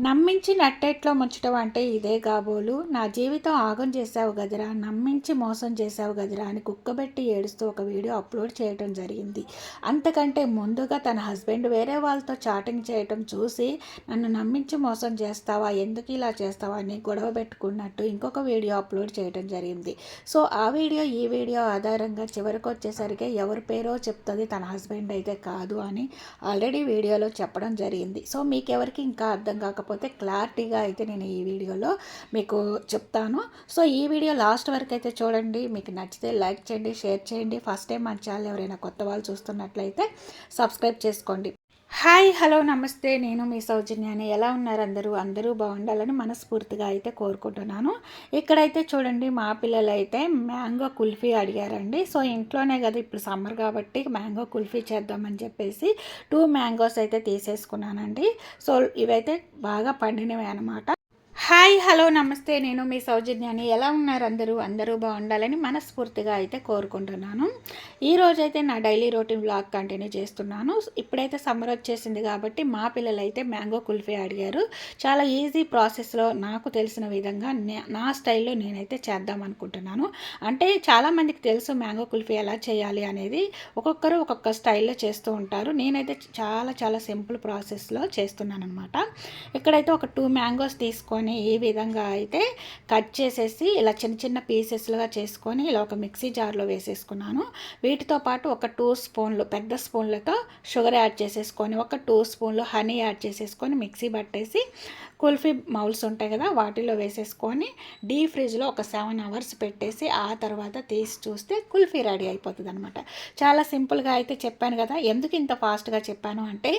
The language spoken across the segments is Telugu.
నమ్మించి నట్టేట్లో ముంచడం అంటే ఇదే కాబోలు నా జీవితం ఆగం చేసావు గదిరా నమ్మించి మోసం చేసావు గదిరా అని కుక్కబెట్టి ఏడుస్తూ ఒక వీడియో అప్లోడ్ చేయడం జరిగింది. అంతకంటే ముందుగా తన హస్బెండ్ వేరే వాళ్ళతో చాటింగ్ చేయటం చూసి నన్ను నమ్మించి మోసం చేస్తావా? ఎందుకు ఇలా చేస్తావా? అని గొడవ పెట్టుకున్నట్టు ఇంకొక వీడియో అప్లోడ్ చేయడం జరిగింది. సో ఆ వీడియో ఈ వీడియో ఆధారంగా చివరికి వచ్చేసరికి ఎవరి పేరో చెప్తుంది తన హస్బెండ్ అయితే కాదు అని ఆల్రెడీ వీడియోలో చెప్పడం జరిగింది. సో మీకెవరికి ఇంకా అర్థం కాకపోతే కాకపోతే క్లారిటీగా అయితే నేను ఈ వీడియోలో మీకు చెప్తాను. సో ఈ వీడియో లాస్ట్ వరకు అయితే చూడండి. మీకు నచ్చితే లైక్ చేయండి షేర్ చేయండి. ఫస్ట్ టైం మన ఛానల్ ఎవరైనా కొత్త వాళ్ళు చూస్తున్నట్లయితే సబ్స్క్రైబ్ చేసుకోండి. హాయ్ హలో నమస్తే. నేను మీ సౌజన్యాన్ని ఎలా ఉన్నారు అందరూ? అందరూ బాగుండాలని మనస్ఫూర్తిగా అయితే కోరుకుంటున్నాను. ఇక్కడైతే చూడండి మా పిల్లలు అయితే మ్యాంగో కుల్ఫీ అడిగారండి. సో ఇంట్లోనే కదా ఇప్పుడు సమ్మర్ కాబట్టి మ్యాంగో కుల్ఫీ చేద్దామని చెప్పేసి టూ మ్యాంగోస్ అయితే తీసేసుకున్నానండి. సో ఇవైతే బాగా పండినవి అనమాట హాయ్ హలో నమస్తే. నేను మీ సౌజన్యాన్ని ఎలా ఉన్నారు అందరూ? అందరూ బాగుండాలని మనస్ఫూర్తిగా అయితే కోరుకుంటున్నాను. ఈ రోజైతే నా డైలీ రొటీన్ బ్లాగ్ కంటిన్యూ చేస్తున్నాను. ఇప్పుడైతే సమ్మర్ వచ్చేసింది కాబట్టి మా పిల్లలు అయితే మ్యాంగో కుల్ఫీ అడిగారు. చాలా ఈజీ ప్రాసెస్లో నాకు తెలిసిన విధంగా నా స్టైల్లో నేనైతే చేద్దాం అనుకుంటున్నాను. అంటే చాలామందికి తెలుసు మ్యాంగో కుల్ఫీ ఎలా చేయాలి అనేది. ఒక్కొక్కరు ఒక్కొక్క స్టైల్లో చేస్తూ ఉంటారు. నేనైతే చాలా చాలా సింపుల్ ప్రాసెస్లో చేస్తున్నాను అనమాట ఇక్కడైతే ఒక టూ మ్యాంగోస్ తీసుకొని ఈ విధంగా అయితే కట్ చేసేసి ఇలా చిన్న చిన్న పీసెస్లుగా చేసుకొని ఇలా ఒక మిక్సీ జార్లో వేసేసుకున్నాను. వీటితో పాటు ఒక టూ స్పూన్లు పెద్ద స్పూన్లతో షుగర్ యాడ్ చేసేసుకొని ఒక టూ స్పూన్లు హనీ యాడ్ చేసేసుకొని మిక్సీ పట్టేసి కుల్ఫీ మౌల్స్ ఉంటాయి కదా వాటిలో వేసేసుకొని డీ ఫ్రిడ్జ్లో ఒక సెవెన్ అవర్స్ పెట్టేసి ఆ తర్వాత తీసి చూస్తే కుల్ఫీ రెడీ అయిపోతుంది అనమాట చాలా సింపుల్గా అయితే చెప్పాను కదా ఎందుకు ఇంత ఫాస్ట్గా చెప్పాను అంటే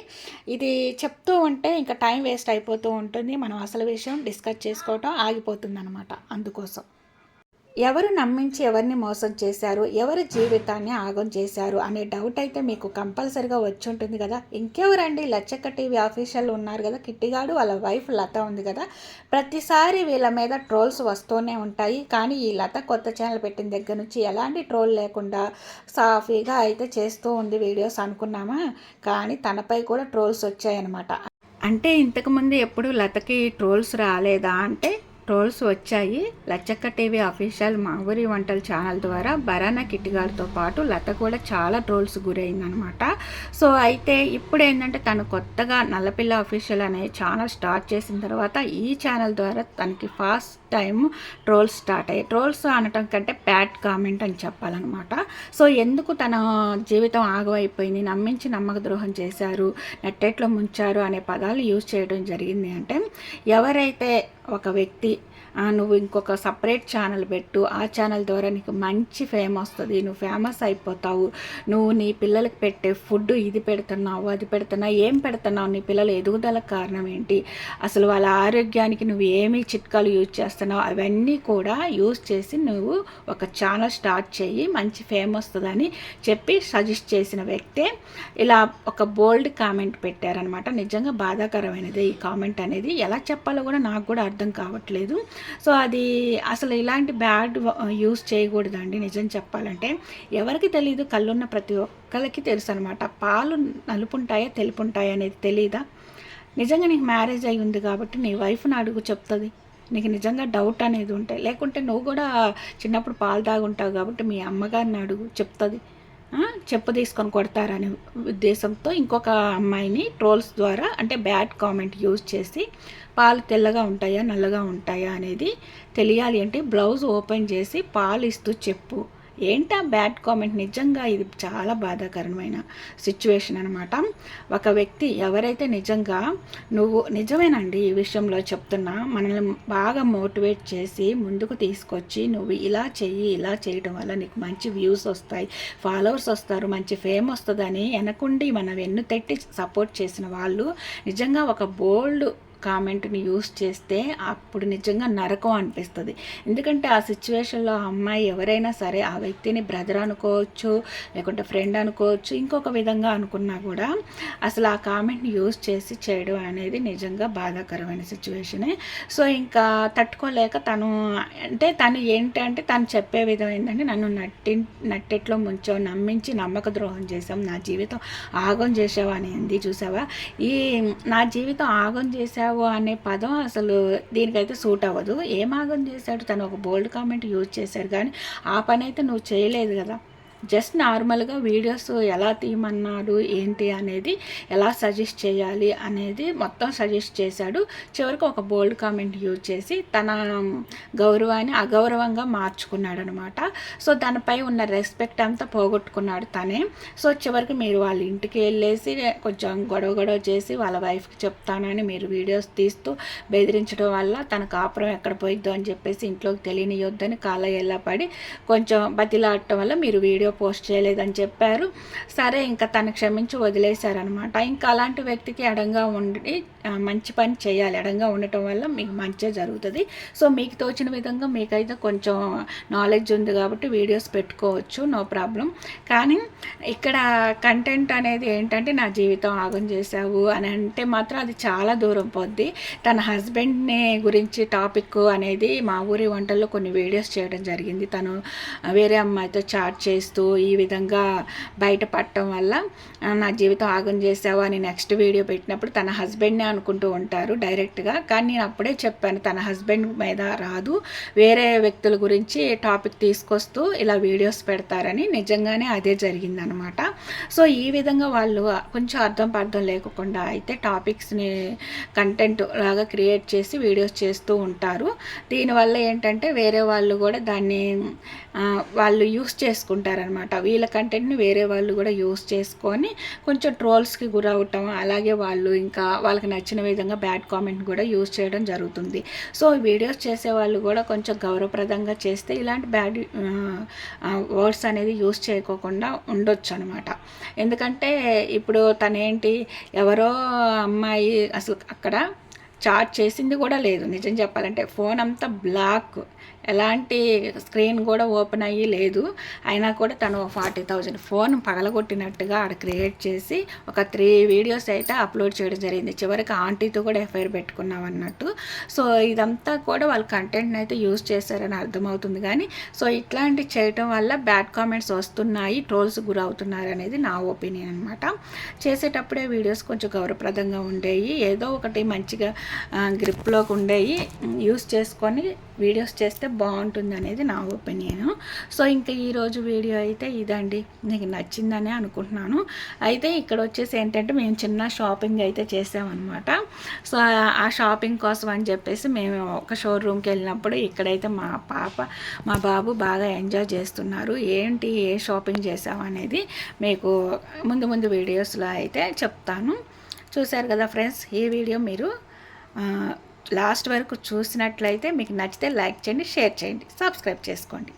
ఇది చెప్తూ ఉంటే ఇంకా టైం వేస్ట్ అయిపోతూ ఉంటుంది మనం అసలు విషయం డిస్కస్ చేసుకోవటం ఆగిపోతుంది అనమాట అందుకోసం. ఎవరు నమ్మించి ఎవరిని మోసం చేశారు ఎవరి జీవితాన్ని ఆగం చేశారు అనే డౌట్ అయితే మీకు కంపల్సరిగా వచ్చి ఉంటుంది కదా. ఇంకెవరండి? లచ్చక్క టీవీ ఆఫీషియల్ ఉన్నారు కదా. కిట్టిగాడు వాళ్ళ వైఫ్ లత ఉంది కదా. ప్రతిసారి వీళ్ళ మీద ట్రోల్స్ వస్తూనే ఉంటాయి. కానీ ఈ లత కొత్త ఛానల్ పెట్టిన దగ్గర నుంచి ఎలాంటి ట్రోల్ లేకుండా సాఫీగా అయితే చేస్తూ ఉంది వీడియోస్ అనుకున్నామా? కానీ తనపై కూడా ట్రోల్స్ వచ్చాయన్నమాట. అంటే ఇంతకుముందు ఎప్పుడు లతకి ట్రోల్స్ రాలేదా? అంటే ట్రోల్స్ వచ్చాయి. లచ్చక్క టీవీ అఫీషియల్ మా ఊరి వంటల ఛానల్ ద్వారా బరానా కిట్టిగారితో పాటు లత కూడా చాలా ట్రోల్స్ గురైందనమాట సో అయితే ఇప్పుడు ఏంటంటే తను కొత్తగా నల్లపిల్ల అఫీషియల్ అనే ఛానల్ స్టార్ట్ చేసిన తర్వాత ఈ ఛానల్ ద్వారా తనకి ఫాస్ట్ టైం ట్రోల్స్ స్టార్ట్ అయ్యాయి. ట్రోల్స్ అనటం కంటే బ్యాడ్ కామెంట్ అని చెప్పాలన్నమాట. సో ఎందుకు తన జీవితం ఆగవైపోయింది? నమ్మించి నమ్మక ద్రోహం చేశారు. నెట్టెట్లో ముంచారు అనే పదాలు యూజ్ చేయడం జరిగింది అంటే ఎవరైతే ఒక వ్యక్తి నువ్వు ఇంకొక సపరేట్ ఛానల్ పెట్టు. ఆ ఛానల్ ద్వారా నీకు మంచి ఫేమ్ వస్తుంది. నువ్వు ఫేమస్ అయిపోతావు. నువ్వు నీ పిల్లలకి పెట్టే ఫుడ్ ఇది పెడుతున్నావు అది పెడుతున్నావు ఏం పెడుతున్నావు నీ పిల్లల ఎదుగుదలకు కారణం ఏంటి? అసలు వాళ్ళ ఆరోగ్యానికి నువ్వు ఏమి చిట్కాలు యూజ్ చేస్తున్నావు? అవన్నీ కూడా యూజ్ చేసి నువ్వు ఒక ఛానల్ స్టార్ట్ చేయి. మంచి ఫేమ్ వస్తుందని చెప్పి సజెస్ట్ చేసిన వ్యక్తే ఇలా ఒక బోల్డ్ కామెంట్ పెట్టారనమాట. నిజంగా బాధాకరమైనది ఈ కామెంట్ అనేది. ఎలా చెప్పాలో కూడా నాకు కూడా అర్థం కావట్లేదు. సో అది అసలు ఇలాంటి బ్యాడ్ యూస్ చేయకూడదండి నిజం చెప్పాలంటే. ఎవరికి తెలియదు కళ్ళున్న ప్రతి ఒక్కరికి తెలుసు అనమాట పాలు నలుపుంటాయా తెలుపుంటాయా అనేది తెలియదా నిజంగా నీకు మ్యారేజ్ అయి ఉంది కాబట్టి నీ వైఫ్ని అడుగు చెప్తుంది. నీకు నిజంగా డౌట్ అనేది ఉంటాయి లేకుంటే నువ్వు కూడా చిన్నప్పుడు పాలు తాగుంటావు కాబట్టి మీ అమ్మగారిని అడుగు చెప్తుంది. చెప్పు తీసుకొని కొడతారనే ఉద్దేశంతో ఇంకొక అమ్మాయిని ట్రోల్స్ ద్వారా అంటే బ్యాడ్ కామెంట్ యూజ్ చేసి పాలు తెల్లగా ఉంటాయా నల్లగా ఉంటాయా అనేది తెలియాలి అంటే బ్లౌజ్ ఓపెన్ చేసి పాలు ఇస్తూ చెప్పు. ఏంటా బ్యాడ్ కామెంట్? నిజంగా ఇది చాలా బాధాకరమైన సిచ్యువేషన్ అనమాట ఒక వ్యక్తి ఎవరైతే నిజంగా నువ్వు నిజమేనండి ఈ విషయంలో చెప్తున్నా మనల్ని బాగా మోటివేట్ చేసి ముందుకు తీసుకొచ్చి నువ్వు ఇలా చెయ్యి ఇలా చేయడం వల్ల నీకు మంచి వ్యూస్ వస్తాయి ఫాలోవర్స్ వస్తారు మంచి ఫేమ్ వస్తుందని వెనకుండి మనం వెన్ను తట్టి సపోర్ట్ చేసిన వాళ్ళు నిజంగా ఒక బోల్డ్ కామెంట్ని యూస్ చేస్తే అప్పుడు నిజంగా నరకం అనిపిస్తుంది. ఎందుకంటే ఆ సిచ్యువేషన్లో ఆ అమ్మాయి ఎవరైనా సరే ఆ వ్యక్తిని బ్రదర్ అనుకోవచ్చు లేకుంటే ఫ్రెండ్ అనుకోవచ్చు ఇంకొక విధంగా అనుకున్నా కూడా అసలు ఆ కామెంట్ని యూస్ చేసి చేయడం అనేది నిజంగా బాధాకరమైన సిచ్యువేషనే సో ఇంకా తట్టుకోలేక తను అంటే తను ఏంటంటే తను చెప్పే విధం ఏంటంటే నన్ను నట్టి నట్టెట్లో ముంచో నమ్మించి నమ్మక ద్రోహం చేసాం నా జీవితం ఆగం చేసావా అని చూసావా? ఈ నా జీవితం ఆగం చేసావు చేశావు అనే పదం అసలు దీనికైతే సూట్ అవ్వదు. ఏమాగం చేశాడు? తను ఒక బోల్డ్ కామెంట్ యూజ్ చేశారు కానీ ఆ పని అయితే నువ్వు చేయలేదు కదా. జస్ట్ నార్మల్గా వీడియోస్ ఎలా తీయమన్నాడు ఏంటి అనేది ఎలా సజెస్ట్ చేయాలి అనేది మొత్తం సజెస్ట్ చేశాడు. చివరికి ఒక బోల్డ్ కామెంట్ యూజ్ చేసి తన గౌరవాన్ని అగౌరవంగా మార్చుకున్నాడు అనమాట సో దానిపై ఉన్న రెస్పెక్ట్ అంతా పోగొట్టుకున్నాడు తనే. సో చివరికి మీరు వాళ్ళ ఇంటికి వెళ్ళేసి కొంచెం గొడవ గొడవ చేసి వాళ్ళ వైఫ్కి చెప్తానని మీరు వీడియోస్ తీస్తూ బెదిరించడం వల్ల తన కాపురం ఎక్కడ పోయిద్దో అని చెప్పేసి ఇంట్లోకి తెలియనియొద్దని కాలయ్యేలా పడి కొంచెం బతిలాడటం వల్ల మీరు వీడియో పోస్ట్ చేయలేదని చెప్పారు. సరే ఇంకా తను క్షమించి వదిలేశారనమాట ఇంకా అలాంటి వ్యక్తికి అడంగా ఉండి మంచి పని చేయాలి. అడంగా ఉండటం వల్ల మీకు మంచిగా జరుగుతుంది. సో మీకు తోచిన విధంగా మీకైతే కొంచెం నాలెడ్జ్ ఉంది కాబట్టి వీడియోస్ పెట్టుకోవచ్చు. No problem. కానీ ఇక్కడ కంటెంట్ అనేది ఏంటంటే నా జీవితం ఆగం చేశావు అని అంటే మాత్రం అది చాలా దూరం పోద్ది. తన హస్బెండ్ని గురించి టాపిక్ అనేది మా ఊరి వంటల్లో కొన్ని వీడియోస్ చేయడం జరిగింది. తను వేరే అమ్మాయితో చాట్ చేస్తూ ఈ విధంగా బయటపడటం వల్ల నా జీవితం ఆగం చేసావు అని నెక్స్ట్ వీడియో పెట్టినప్పుడు తన హస్బెండ్నే అనుకుంటూ ఉంటారు డైరెక్ట్గా. కానీ నేను అప్పుడే చెప్పాను తన హస్బెండ్ మీద రాదు. వేరే వ్యక్తుల గురించి టాపిక్ తీసుకొస్తూ ఇలా వీడియోస్ పెడతారని నిజంగానే అదే జరిగిందనమాట. సో ఈ విధంగా వాళ్ళు కొంచెం అర్థం పర్థం లేకుండా అయితే టాపిక్స్ని కంటెంట్ లాగా క్రియేట్ చేసి వీడియోస్ చేస్తూ ఉంటారు. దీనివల్ల ఏంటంటే వేరే వాళ్ళు కూడా దాన్ని వాళ్ళు యూస్ చేసుకుంటారనమాట. వీళ్ళ కంటెంట్ని వేరే వాళ్ళు కూడా యూస్ చేసుకొని కొంచెం ట్రోల్స్కి గురవటం అలాగే వాళ్ళు ఇంకా వాళ్ళకి నచ్చిన విధంగా బ్యాడ్ కామెంట్ కూడా యూస్ చేయడం జరుగుతుంది. సో వీడియోస్ చేసే వాళ్ళు కూడా కొంచెం గౌరవప్రదంగా చేస్తే ఇలాంటి బ్యాడ్ వర్డ్స్ అనేది యూస్ చేయకోకుండా ఉండొచ్చు అనమాట ఎందుకంటే ఇప్పుడు తనేంటి ఎవరో అమ్మాయి అసలు అక్కడ చార్జ్ చేసింది కూడా లేదు. నిజం చెప్పాలంటే ఫోన్ అంతా బ్లాక్. ఎలాంటి స్క్రీన్ కూడా ఓపెన్ అయ్యి లేదు. అయినా కూడా తను ఫార్టీ థౌజండ్ ఫోన్ పగలగొట్టినట్టుగా ఆడ క్రియేట్ చేసి ఒక త్రీ వీడియోస్ అయితే అప్లోడ్ చేయడం జరిగింది. చివరికి ఆంటీతో కూడా ఎఫ్ఐఆర్ పెట్టుకున్నాం అన్నట్టు. సో ఇదంతా కూడా వాళ్ళ కంటెంట్ని అయితే యూజ్ చేశారని అర్థమవుతుంది కానీ సో ఇట్లాంటి చేయటం వల్ల బ్యాడ్ కామెంట్స్ వస్తున్నాయి ట్రోల్స్ గురవుతున్నారు అనేది నా ఒపీనియన్ అనమాట చేసేటప్పుడే వీడియోస్ కొంచెం గౌరవప్రదంగా ఉండేవి ఏదో ఒకటి మంచిగా గ్రిప్లోకి ఉండేవి యూస్ చేసుకొని వీడియోస్ చేస్తే బాగుంటుంది అనేది నా ఒపీనియన్. సో ఇంకా ఈరోజు వీడియో అయితే ఇదండి. నీకు నచ్చిందని అనుకుంటున్నాను. అయితే ఇక్కడ వచ్చేసి ఏంటంటే మేము చిన్న షాపింగ్ అయితే చేసామన్నమాట. సో ఆ షాపింగ్ కోసం అని చెప్పేసి మేము ఒక షోరూమ్కి వెళ్ళినప్పుడు ఇక్కడైతే మా పాప మా బాబు బాగా ఎంజాయ్ చేస్తున్నారు. ఏంటి ఏ షాపింగ్ చేసామనేది మీకు ముందు ముందు వీడియోస్లో అయితే చెప్తాను. చూశారు కదా ఫ్రెండ్స్ ఈ వీడియో మీరు లాస్ట్ వరకు చూసినట్లయితే మీకు నచ్చితే లైక్ చేయండి షేర్ చేయండి సబ్స్క్రైబ్ చేసుకోండి.